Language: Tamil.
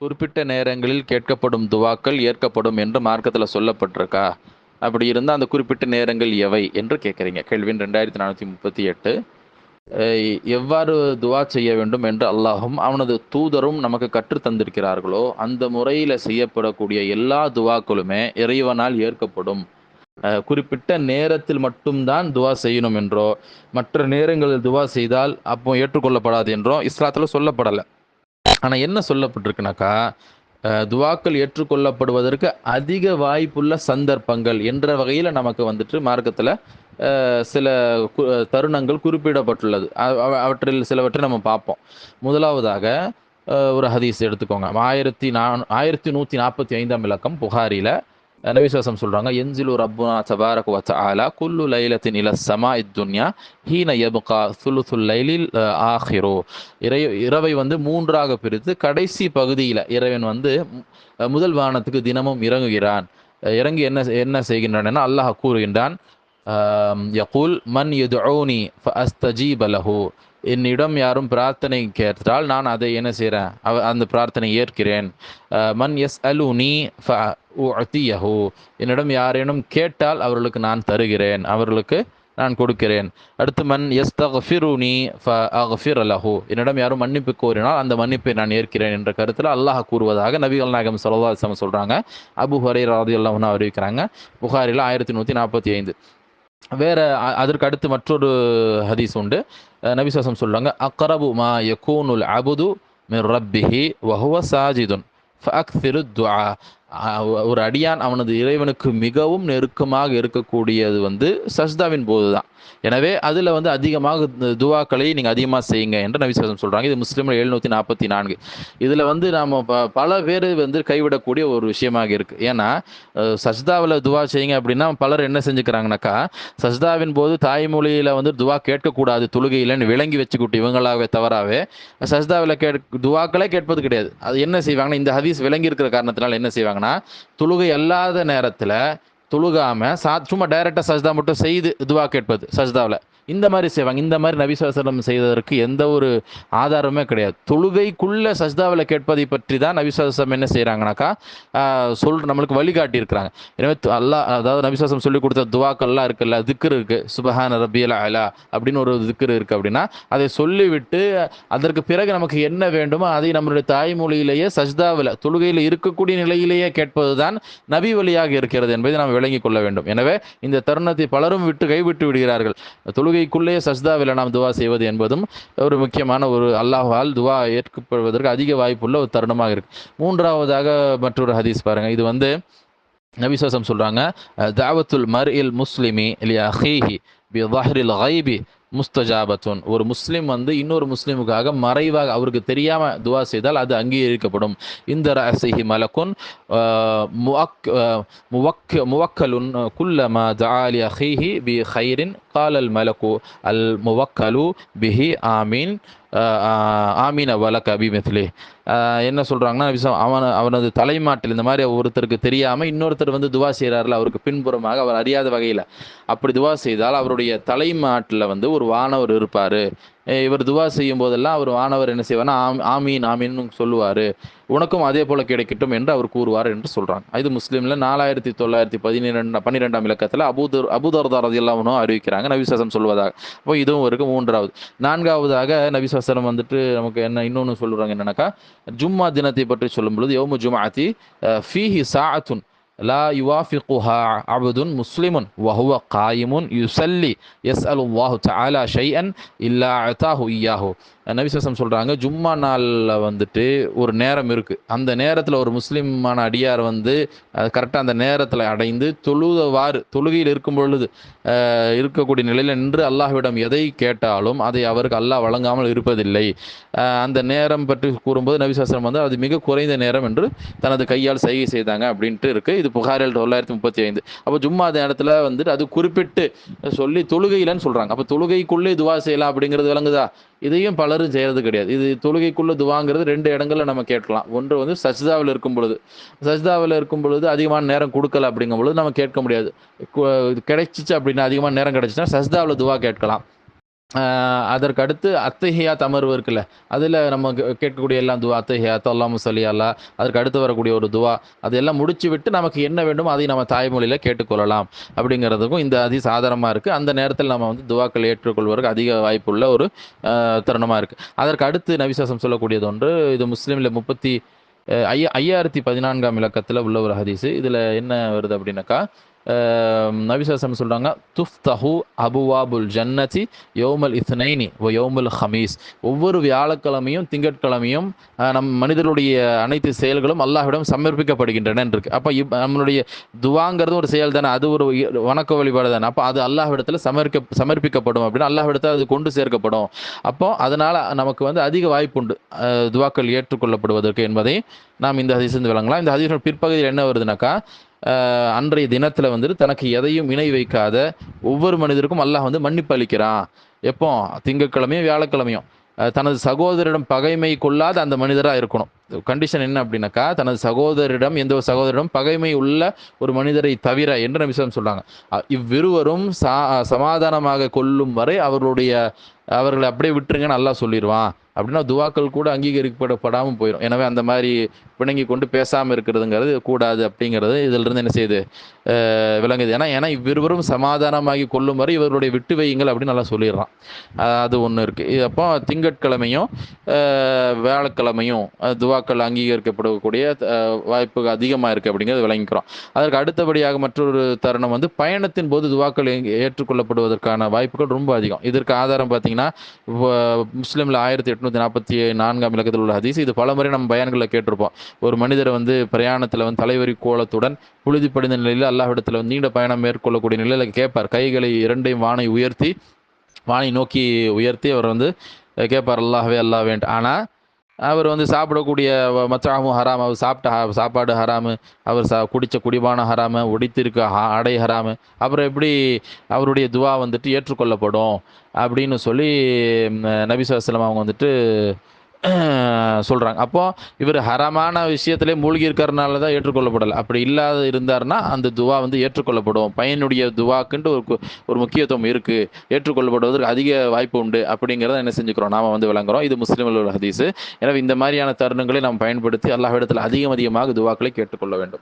குறிப்பிட்ட நேரங்களில் கேட்கப்படும் துவாக்கள் ஏற்கப்படும் என்று மார்க்கத்தில் சொல்லப்பட்டிருக்கா? அப்படி இருந்தால் அந்த குறிப்பிட்ட நேரங்கள் எவை என்று கேட்குறீங்க. கேள்வின் ரெண்டாயிரத்தி நானூற்றி முப்பத்தி எட்டு. எவ்வாறு துவா செய்ய வேண்டும் என்று அல்லாஹும் அவனது தூதரும் நமக்கு கற்றுத் தந்திருக்கிறார்களோ அந்த முறையில் செய்யப்படக்கூடிய எல்லா துவாக்களுமே இறைவனால் ஏற்கப்படும். குறிப்பிட்ட நேரத்தில் மட்டும்தான் துவா செய்யணும் என்றோ மற்ற நேரங்களில் துவா செய்தால் அப்போ ஏற்றுக்கொள்ளப்படாது என்றோ இஸ்லாத்தில் சொல்லப்படலை. ஆனால் என்ன சொல்லப்பட்டிருக்குனாக்கா துவாக்கள் ஏற்றுக்கொள்ளப்படுவதற்கு அதிக வாய்ப்புள்ள சந்தர்ப்பங்கள் என்ற வகையில் நமக்கு வந்துட்டு மார்க்கத்தில் சில கு- தருணங்கள் குறிப்பிடப்பட்டுள்ளது. அவற்றில் சிலவற்றை நம்ம பார்ப்போம். முதலாவதாக ஒரு ஹதீஸ் எடுத்துக்கோங்க. ஆயிரத்தி நான் ஆயிரத்தி நூற்றி நாற்பத்தி ஐந்தாம் இலக்கம் புகாரியில் நபிசுவாசம் சொல்றாங்க எஞ்சிலு ரப்புனா தபாரக் வ ஆலா குல்லு லைலத்தின் இல சமா துன்யா ஹீன யபுகா சுலுசுல் லைலில் ஆஹிரோ. இறை இரவை வந்து மூன்றாக பிரித்து கடைசி பகுதியில் இறைவன் வந்து முதல் வானத்துக்கு தினமும் இறங்குகிறான். இறங்கி என்ன என்ன செய்கின்றான் அல்லாஹ் கூறுகின்றான் யகுல் மன் யுதுஊனி ஃபஅஸ்தஜீப லஹு. என்னிடம் யாரும் பிரார்த்தனை கேட்டால் நான் அதை என்ன செய்கிறேன் அவ அந்த பிரார்த்தனை ஏற்கிறேன். மன் எஸ் அலுனி உத்தியஹு என்னிடம் யாரேனும் கேட்டால் அவர்களுக்கு நான் தருகிறேன். அவர்களுக்கு நான் கொடுக்கிறேன். அடுத்து மன் எஸ் தஃபிருனி ஃபஅஃபிர் அலஹு என்னிடம் யாரும் மன்னிப்பு கோரினால் அந்த மன்னிப்பை நான் ஏற்கிறேன் என்ற கருத்தில் அல்லாஹ் கூறுவதாக நபிகள் நாயகம் ஸல்லல்லாஹு சொல்கிறாங்க அபு ஹரை ராதி அல்லாஹ்னு அறிவிக்கிறாங்க. புகாரில் ஆயிரத்தி நூற்றி நாற்பத்தி ஐந்து. வேற அதற்கு அடுத்து மற்றொரு ஹதீஸ் உண்டு. நபிசாசம் சொல்கிறாங்க அக்கரபு மா யகூனுல் அபுது மிர் ரப்பிஹி வஹுவ சாஜிதுன். ஃபஅக்திரு துஆ. ஒரு அடியான் அவனது இறைவனுக்கு மிகவும் நெருக்கமாக இருக்கக்கூடியது வந்து சஜ்தாவின் போது தான் எனவே அதில் வந்து அதிகமாக துவாக்களை நீங்கள் அதிகமாக செய்யுங்க என்று நபிசாசம் சொல்கிறாங்க இது முஸ்லீமில் எழுநூற்றி நாற்பத்தி நான்கு. இதில் வந்து நாம் ப பல பேர் வந்து கைவிடக்கூடிய ஒரு விஷயமாக இருக்குது ஏன்னா சஜ்தாவில் துவா செய்யுங்க அப்படின்னா பலர் என்ன செஞ்சுக்கிறாங்கனாக்கா சஜ்தாவின் போது தாய்மொழியில் வந்து துவா கேட்கக்கூடாது தொழுகையிலன்னு விளங்கி வச்சுக்கிட்டு இவங்களாவே தவறாவே சஜ்தாவில் கேட் துவாக்களே கேட்பது கிடையாது. அது என்ன செய்வாங்கன்னா இந்த ஹதீஸ் விளங்கி இருக்கிற காரணத்தினால என்ன செய்வாங்கன்னா தொழுகை அல்லாத நேரத்தில் தொழுகாமல் சா சும்மா டைரெக்டாக சஜ்தா மட்டும் செய்து இதுவாக கேட்பது சஜ்தாவில். இந்த மாதிரி செய்வாங்க. இந்த மாதிரி நபிசுவாசனம் செய்ததற்கு எந்த ஒரு ஆதாரமே கிடையாது. தொழுகைக்குள்ள சஜ்தாவில் கேட்பதை பற்றி தான் நபிசுவாசம் என்ன செய்கிறாங்கனாக்கா சொல் நம்மளுக்கு வழிகாட்டி இருக்கிறாங்க எனவே து- அல்லாஹ் அதாவது நபிசுவாசம் சொல்லி கொடுத்த துவாக்கள்லாம் இருக்குல்ல திக்ரு இருக்கு. சுபஹான ரபியல் அலா அப்படின்னு ஒரு திக்ரு இருக்கு அப்படின்னா அதை சொல்லிவிட்டு அதற்கு பிறகு நமக்கு என்ன வேண்டுமோ அதை நம்மளுடைய தாய்மொழியிலேயே சஜ்தாவில் தொழுகையில் இருக்கக்கூடிய நிலையிலேயே கேட்பது தான் நபி வழியாக இருக்கிறது என்பதை நாம் விளங்கிக் கொள்ள வேண்டும். எனவே இந்த தருணத்தை பலரும் விட்டு கைவிட்டு விடுகிறார்கள். தொழுகை தொழுகைக்குள்ளே சஸ்தாவில் நாம் துவா செய்வது என்பதும் ஒரு முக்கியமான ஒரு அல்லாஹால் துவா ஏற்கப்படுவதற்கு அதிக வாய்ப்புள்ள ஒரு தருணமாக இருக்கு. மூன்றாவதாக மற்றொரு ஹதீஸ் பாருங்கள் இது வந்து நபிசாசம் சொல்கிறாங்க தாவத்துல் மர் இல் முஸ்லிமி இல்லையா ஹீஹி பி வஹரில் ஹைபி முஸ்தஜாபத்துன். ஒரு முஸ்லீம் வந்து இன்னொரு முஸ்லீமுக்காக மறைவாக அவருக்கு தெரியாமல் துவா செய்தால் அது அங்கீகரிக்கப்படும். இந்த ரசிஹி மலக்குன் முவக் முவக் முவக்கலுன் குல்லமா ஜாலி அஹிஹி பி ஹைரின் காலல் மலக்கு அல் முவக்கலு பிஹி ஆமீன் ஆஹ், ஆமீன வலக் அபி என்ன சொல்கிறாங்கன்னா அவன் அவனது தலைமாட்டில் இந்த மாதிரி ஒருத்தருக்கு தெரியாமல் இன்னொருத்தர் வந்து துவா செய்கிறார்ல அவருக்கு பின்புறமாக அவர் அறியாத வகையில். அப்படி துவா செய்தால் அவருடைய தலைமாட்டில் வந்து ஒரு வானவர் இருப்பார். இவர் துவா செய்யும் போதெல்லாம் அவர் வானவர் என்ன செய்வார்னா ஆம் ஆமீன் ஆமீன்னு சொல்லுவார். உனக்கும் அதே போல கிடைக்கட்டும் என்று அவர் கூறுவார் என்று சொல்கிறாங்க இது முஸ்லீமில் நாலாயிரத்தி தொள்ளாயிரத்தி பதினிரெண்டு பன்னிரெண்டாம் இலக்கத்தில் அபூதர் அபூதர்தார் எல்லாமும் அறிவிக்கிறாங்க நபிசாசம் சொல்வதாக. அப்போ இதுவும் இருக்கு. மூன்றாவது நான்காவதாக நபிசாசனம் வந்துட்டு நமக்கு என்ன இன்னொன்று சொல்லுறாங்க என்னன்னாக்கா ஜும்மா தினத்தை பற்றி சொல்லும் பொழுது யோமு ஜுமாத்தி ஃபீஹி சாத்துன் لا يوافقها عبد مسلم وهو قائم يصلي يسأل الله تعالى شيئا إلا أعطاه إياه. நபிசம் சொல்கிறாங்க ஜும்மா நாளில் வந்துட்டு ஒரு நேரம் இருக்குது அந்த நேரத்தில் ஒரு முஸ்லீமான அடியார் வந்து கரெக்டாக அந்த நேரத்தில் அடைந்து தொழுதவாறு தொழுகையில் இருக்கும் பொழுது இருக்கக்கூடிய நிலையில் நின்று அல்லாஹ்விடம் எதை கேட்டாலும் அதை அவருக்கு அல்லாஹ் வழங்காமல் இருப்பதில்லை. அந்த நேரம் பற்றி கூறும்போது நபிசாஸ்திரம் வந்து அது மிக குறைந்த நேரம் என்று தனது கையால் சைகை செய்தாங்க அப்படின்ட்டு இருக்கு. இது புகாரில் தொள்ளாயிரத்தி முப்பத்தி ஐந்து. அப்போ ஜும்மா நேரத்தில் வந்துட்டு அது குறிப்பிட்டு சொல்லி தொழுகையிலன்னு சொல்கிறாங்க அப்போ தொழுகைக்குள்ளே துவா செய்யலாம் அப்படிங்கிறது விளங்குதா? இதையும் பலரும் செய்யறது கிடையாது. இது தொழுகைக்குள்ள துவாங்கிறது ரெண்டு இடங்கள்ல நம்ம கேட்கலாம். ஒன்று வந்து சஜ்தாவில் இருக்கும் பொழுது. சஜ்தாவில் இருக்கும் பொழுது அதிகமான நேரம் கொடுக்கல அப்படிங்கும் பொழுது நம்ம கேட்க முடியாது. கிடைச்சிச்சு அப்படின்னா அதிகமான நேரம் கிடைச்சுன்னா சஜ்தாவில் துவா கேட்கலாம். அதற்கு அடுத்து தமர்வு அமர்வு இருக்குல்ல. அதில் நம்ம கே- கேட்கக்கூடிய எல்லாம் துவா அத்தஹியாத் அல்லாமு சல்லி அல்லா அதற்கு அடுத்து வரக்கூடிய ஒரு துவா அதெல்லாம் முடிச்சு விட்டு நமக்கு என்ன வேண்டுமோ அதை நம்ம தாய்மொழியில் கேட்டுக்கொள்ளலாம் அப்படிங்கிறதுக்கும் இந்த அதி சாதாரணமாக இருக்குது அந்த நேரத்தில் நம்ம வந்து துவாக்கள் ஏற்றுக்கொள்வதற்கு அதிக வாய்ப்புள்ள ஒரு தருணமாக இருக்குது அதற்கு அடுத்து நவிசாசம் சொல்லக்கூடியது ஒன்று இது முஸ்லீமில் முப்பத்தி ஐயா ஐயாயிரத்தி பதினான்காம் இலக்கத்தில் உள்ள ஒரு ஹதீஸு. இதில் என்ன வருது அப்படின்னாக்கா நபிசாசம் சொல்கிறாங்க துஃப்தஹு அபுவாபுல் ஜன்னதி யோமல் இத்னைனி ஓ யோமுல் ஹமீஸ். ஒவ்வொரு வியாழக்கிழமையும் திங்கட்கிழமையும் நம் மனிதர்களுடைய அனைத்து செயல்களும் அல்லாஹ்விடம் சமர்ப்பிக்கப்படுகின்றன இருக்கு அப்போ இப் நம்மளுடைய துவாங்கிறது ஒரு செயல் தானே அது ஒரு வணக்க வழிபாடு தானே. அப்போ அது அல்லாஹ்விடத்தில் சமர்க்க சமர்ப்பிக்கப்படும் அப்படின்னு அல்லாஹ்விடத்தில் அது கொண்டு சேர்க்கப்படும். அப்போ அதனால் நமக்கு வந்து அதிக வாய்ப்புண்டு துவாக்கள் ஏற்றுக்கொள்ளப்படுவதற்கு என்பதை நாம் இந்த ஹதீஸிலிருந்து விளங்கலாம். இந்த ஹதீஸ் பிற்பகுதியில் என்ன வருதுனாக்கா அன்றைய தினத்தில் வந்துட்டு தனக்கு எதையும் இணை வைக்காத ஒவ்வொரு மனிதருக்கும் அல்லாஹ் வந்து மன்னிப்பு அளிக்கிறான். எப்போ? திங்கட்கிழமையும் வியாழக்கிழமையும். தனது சகோதரிடம் பகைமை கொள்ளாத அந்த மனிதராக இருக்கணும். கண்டிஷன் என்ன அப்படின்னாக்கா தனது சகோதரிடம் எந்த ஒரு சகோதரிடம் பகைமை உள்ள ஒரு மனிதரை தவிர என்று விஷயம் சொல்கிறாங்க இவ்விருவரும் சா சமாதானமாக கொள்ளும் வரை அவர்களுடைய அவர்களை அப்படியே விட்டுருங்கன்னு நல்லா சொல்லிடுவான் அப்படின்னா துவாக்கள் கூட அங்கீகரிக்கப்படப்படாமல் போயிடும் எனவே அந்த மாதிரி பிணங்கி கொண்டு பேசாமல் இருக்கிறதுங்கிறது கூடாது அப்படிங்கிறது இதிலிருந்து என்ன செய்யுது விளங்குது. ஏன்னா ஏன்னா இவ்விருவரும் சமாதானமாகி கொள்ளும் வரை இவருடைய விட்டு வையுங்கள் அப்படின்னு நல்லா சொல்லிடுறான். அது ஒன்று இருக்குது அப்போ திங்கட்கிழமையும் அஹ் வியாழக்கிழமையும் துவாக்கள் அங்கீகரிக்கப்படக்கூடிய வாய்ப்பு அதிகமாக இருக்குது அப்படிங்கிறது விளங்கிக்கிறோம். அதற்கு அடுத்தபடியாக மற்றொரு தருணம் வந்து பயணத்தின் போது துவாக்கள் ஏற்றுக்கொள்ளப்படுவதற்கான வாய்ப்புகள் ரொம்ப அதிகம். இதற்கு ஆதாரம் பார்த்தீங்கன்னா முஸ்லீமில் ஆயிரத்தி எட்நூறு எட்நூற்றி நாற்பத்தி நான்காம் இலக்கத்தில் உள்ள ஹதீஸ். இது பலமுறை நம்ம பயன்களில் கேட்டிருப்போம். ஒரு மனிதர் வந்து பிரயாணத்தில் வந்து தலைவரி கோலத்துடன் புழுதி படிந்த நிலையில் அல்லாஹிடத்தில் வந்து நீண்ட பயணம் மேற்கொள்ளக்கூடிய நிலையில் கேட்பார் கைகளை இரண்டையும் வானை உயர்த்தி வானை நோக்கி உயர்த்தி அவர் வந்து கேட்பார் அல்லாஹவே அல்லாஹ் வேண்டும் ஆனால் அவர் வந்து சாப்பிடக்கூடிய மச்சாமும் ஹராம். அவர் சாப்பிட்ட சாப்பாடு ஹராமு. அவர் சா குடித்த குடிபான ஹராமு. உடித்திருக்க அடை ஆடை ஹராமு. அப்புறம் எப்படி அவருடைய துவா வந்துட்டு ஏற்றுக்கொள்ளப்படும் அப்படின்னு சொல்லி நபி சொல்லாம் அவங்க வந்துட்டு சொல்கிறாங்க அப்போது இவர் ஹரமான விஷயத்திலே மூழ்கி இருக்கிறனால தான் ஏற்றுக்கொள்ளப்படலை. அப்படி இல்லாத இருந்தாருன்னா அந்த துவா வந்து ஏற்றுக்கொள்ளப்படும். பையனுடைய துவாக்குன்ட்டு ஒரு கு- ஒரு முக்கியத்துவம் இருக்குது ஏற்றுக்கொள்ளப்படுவதற்கு அதிக வாய்ப்பு உண்டு அப்படிங்கிறத என்ன செஞ்சுக்கிறோம்? நாம் வந்து விளங்குறோம். இது முஸ்லீம்கள் உள்ள ஹதீஸ். எனவே இந்த மாதிரியான தருணங்களை நாம் பயன்படுத்தி அல்லாஹ்விடத்தில் அதிகம் அதிகமாக துவாக்களை கேட்டுக்கொள்ள வேண்டும்.